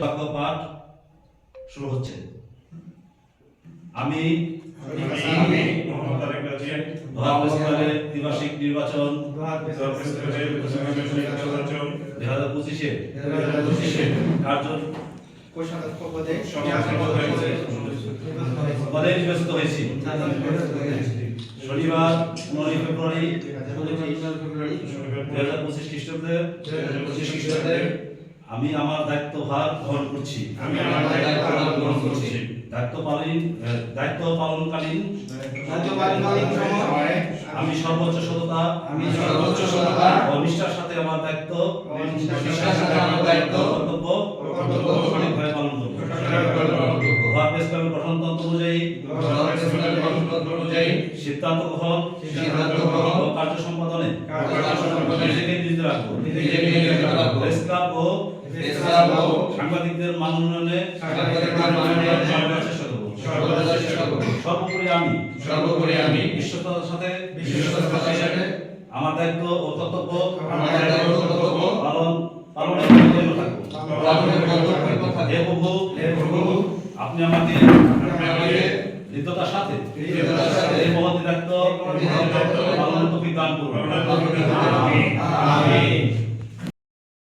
বাক্য পাঠ শুরু হচ্ছে। আমি নির্বাচন দুই হাজার পঁচিশে। পদে নির্বাচিত হয়েছি। শনিবার পনেরোই ফেব্রুয়ারি দুই হাজার পঁচিশ। খ্রিস্টাব্দে পঁচিশ খ্রিস্টাব্দে আমি আমার দায়িত্বভার গ্রহণ করছি। আমি আমার দায়িত্ব গ্রহণ করছি। দায়িত্ব পালন দায়িত্ব পালনকালীন রাজ্যপালকালীন সময়ে আমি সর্বোচ্চ সততা আমি সর্বোচ্চ সততা ও নিষ্ঠার সাথে আমার দায়িত্ব নিষ্ঠার সাথে আমার দায়িত্ব কর্তব্য কর্তব্য সঠিকভাবে পালন করব। সঠিকভাবে পালন করব। অনুযায়ী। অনুযায়ী। সিদ্ধান্ত গ্রহণ সিদ্ধান্ত গ্রহণ। ও কার্য সম্পাদনে। কার্য সম্পাদনে। নিজেকে নিয়োজিত রাখব। নিজেকে ক্লাব ও প্রেস ও সাংবাদিকদের মান উন্নয়নে। সর্বোপরি আমি। সর্বোপরি আমি। বিশ্বস্ততার সাথে বিশ্বস্ততার সাথে আমার দায়িত্ব ও কর্তব্য আমার দায়িত্ব ও কর্তব্য পালন পালনের পরিপূর্ণ থাকব। পালনের কর্তব্য হে প্রভু হে প্রভু। আপনি আমাকে আপনি আমাকে হৃদ্যতার সাথে হৃদ্যতার সাথে এই মহৎ দায়িত্ব পালনের তৌফিক দান করুন।